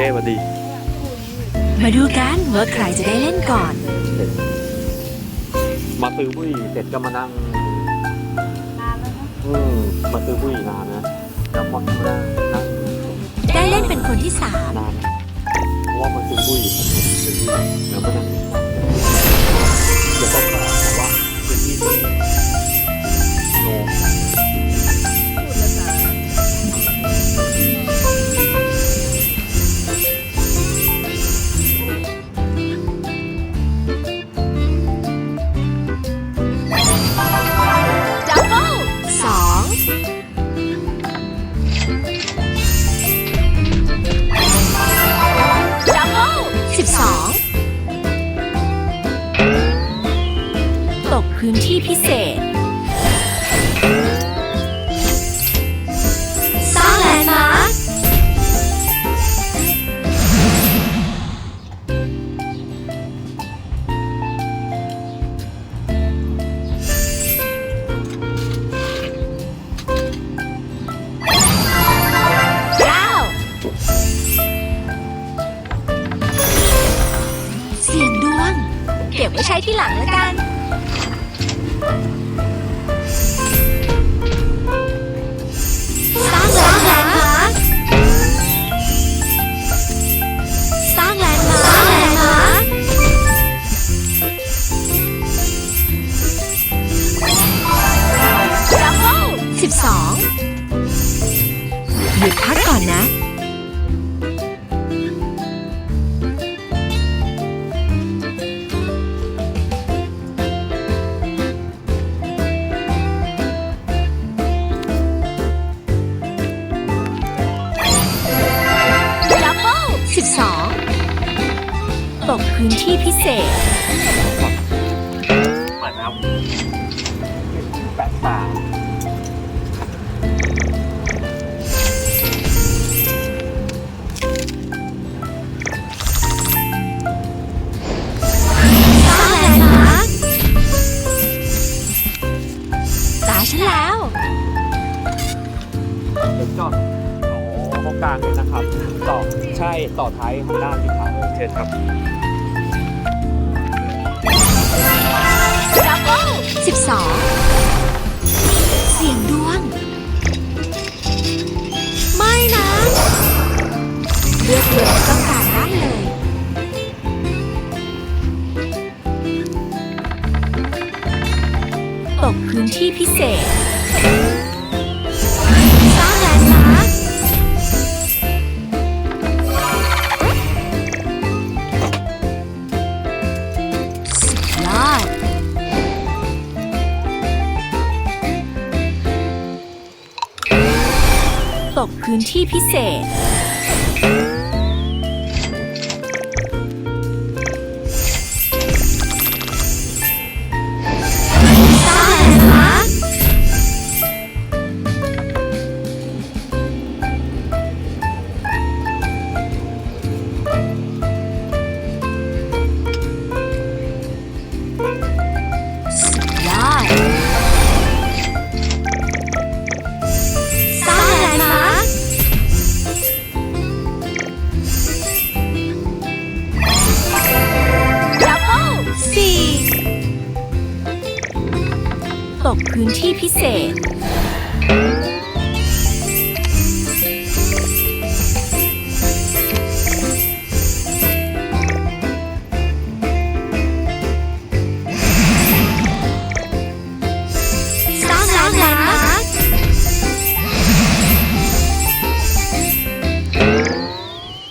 เจ๊สวัสดี มาดูกันว่าใครจะได้เล่นก่อน มาซื้อบุหรี่เสร็จก็มานั่งอืมมาซื้อบุหรี่นานนะแล้วหมดมานั่งได้เล่นเป็นคนที่สามนานเพราะว่ามาซื้อบุหรี่ซื้อบุหรี่แล้วก็นั่งเดี๋ยวต้องบอกว่าพื้นที่ ตกพื้นที่พิเศษเหมือนเอาแปดสามสร้างแลมาร์คตาฉันแล้ว เดี๋ยวจอดอ๋อเขากลางเลยนะครับ ต่อ ใช่ ต่อท้ายข้างด้านที่ขาวเชิญครับ สียงดวง ไม่นะเลือกเลือกต้องการได้เลย ตกพื้นที่พิเศษ กพื้นที่พิเศษ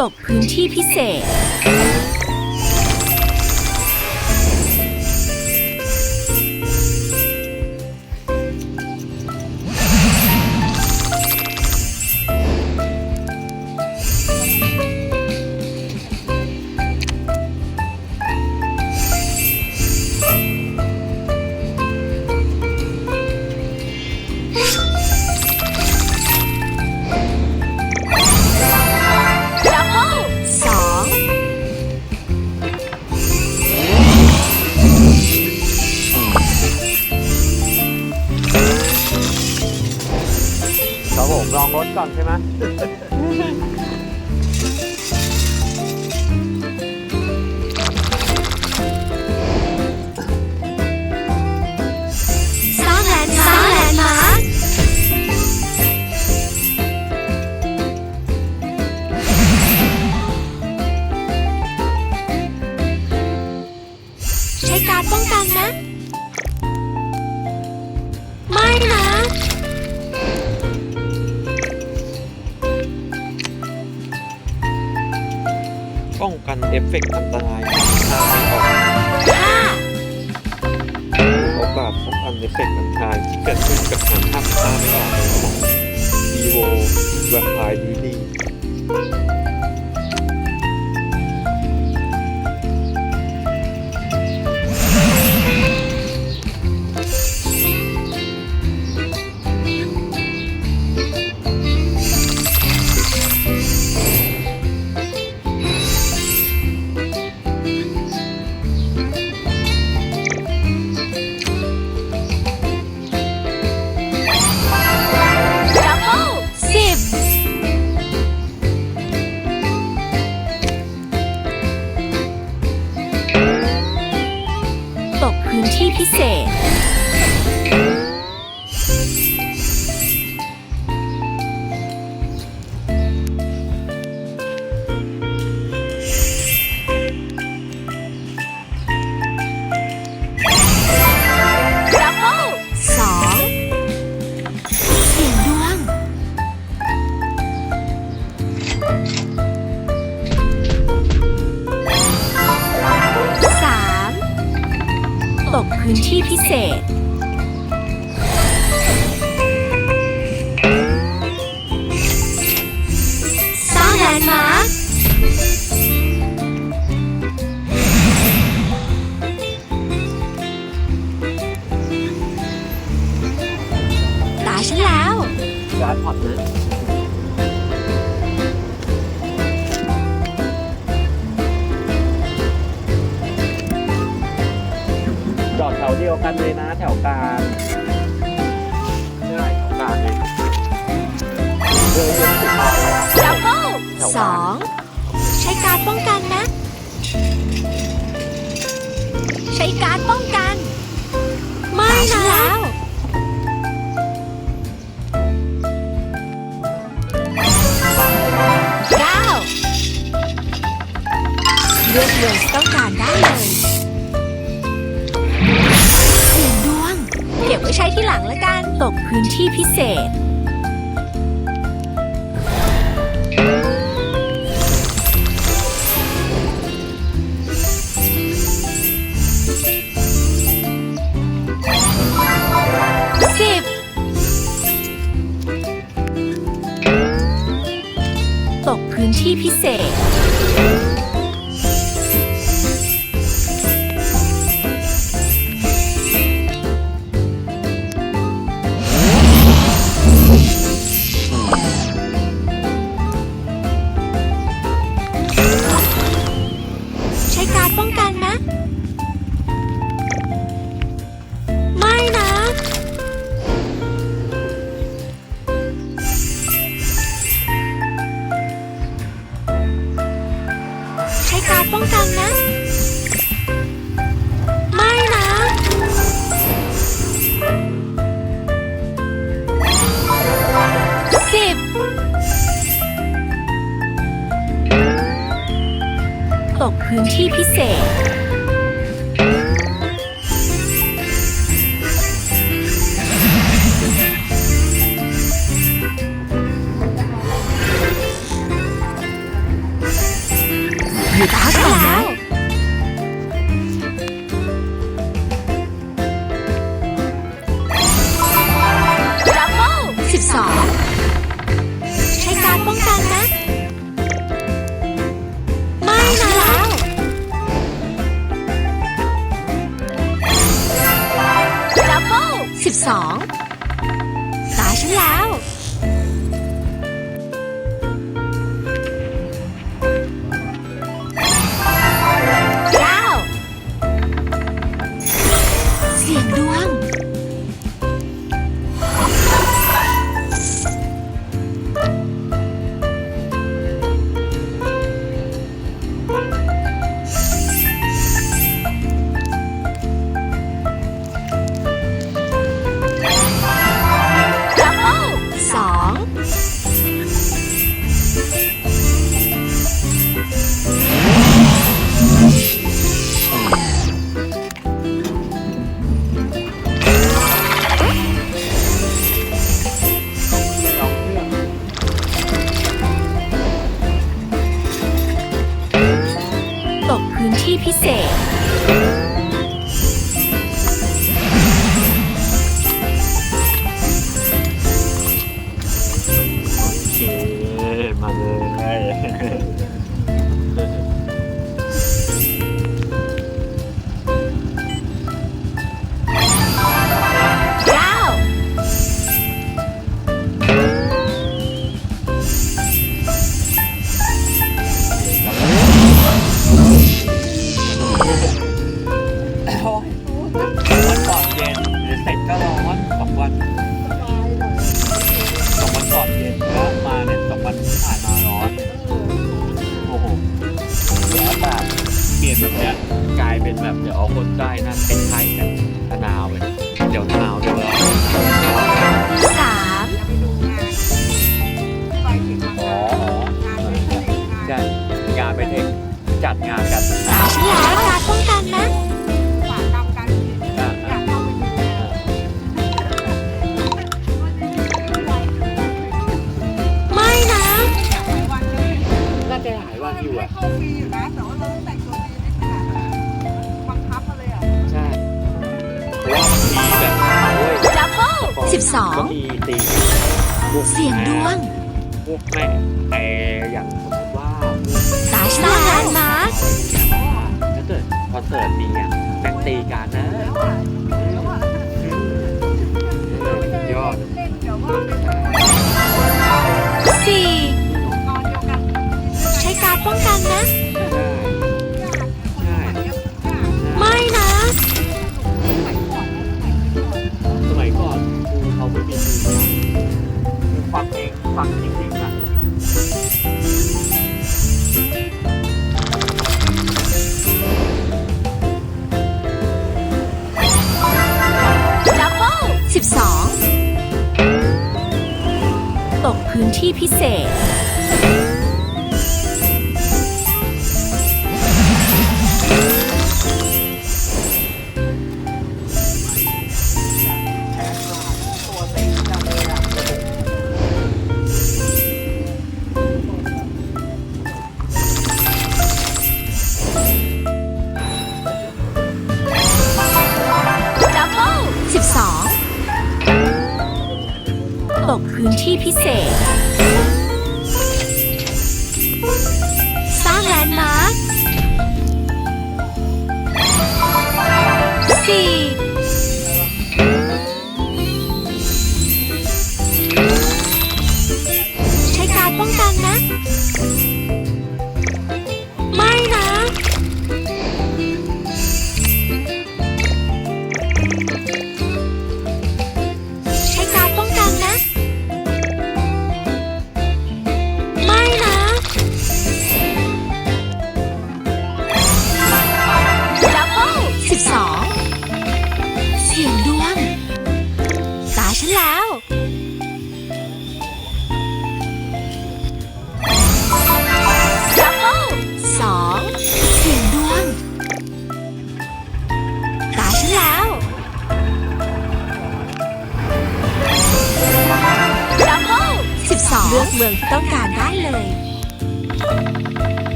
ตกพื้นที่พิเศษ เอฟเฟกต์อันตรายถ้าไม่ออกห้าโอกาสป้องกันเอฟเฟกต์อันตรายที่เกิดขึ้นกับหนังถ้าถ้าไม่ออกในสมอง Evo Vampire Reading ที่พิเศษ เลยที่ต้องการได้เลยเกี่ยนดวง เก็บไว้ใช้ที่หลังแล้วกัน ตกพื้นที่พิเศษ การป้องกันนะ 12ตายฉันแล้ว แบบเดี๋ยวเอาคนใต้นั่นเป็นไข้กันหนาวเลยเดี๋ยวหนาวเดี๋ยวร้อนสามอ๋อใช่งานไปเทคจัดงานกันตาฉันแล้วการป้องกันนะอ่าอ่าอ่าไม่นะน่าจะหลายวันอยู่อะเข้าฟรีอยู่นะแต่ว่าเราต้องแต่งตัว ว่าบางทีแบบเว้ยดับเบิลสิบสองก็มีตีพวกเสียงดวงพวกแม่ไออย่างสมมติว่าตาฉันแล้วนะถ้าเกิดคอนเสิร์ตมีอะแม่งตีกันนะแล้วอะแล้วอะยอดเล่นเดี๋ยวว่าเป็นสี่นอนเดียวกันใช้การป้องกันนะ พื้นที่พิเศษ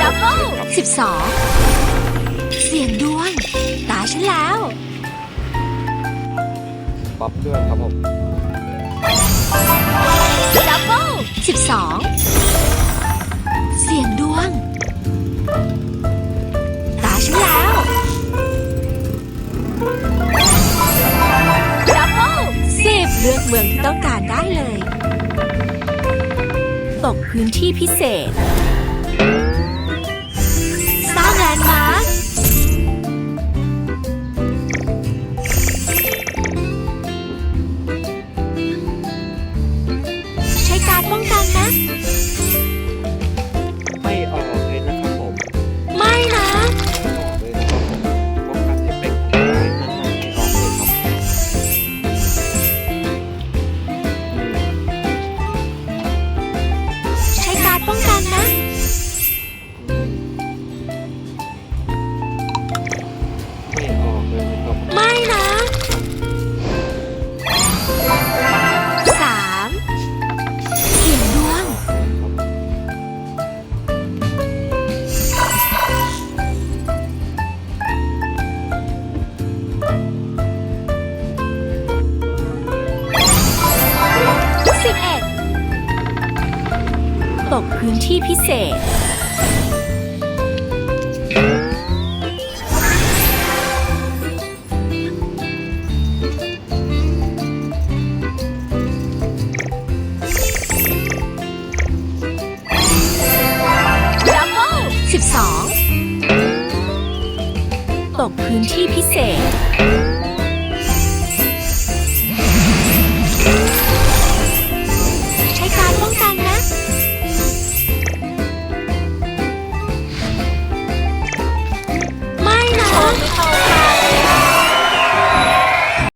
ดับเบิลสิบสองเสียงดวง ตาฉันแล้วป๊อปเครื่องครับผมดับเบิลสิบสองเสียงดวง ตาฉันแล้วดับเบิลสิบเลือกเมืองที่ต้องการได้เลย ตกพื้นที่พิเศษ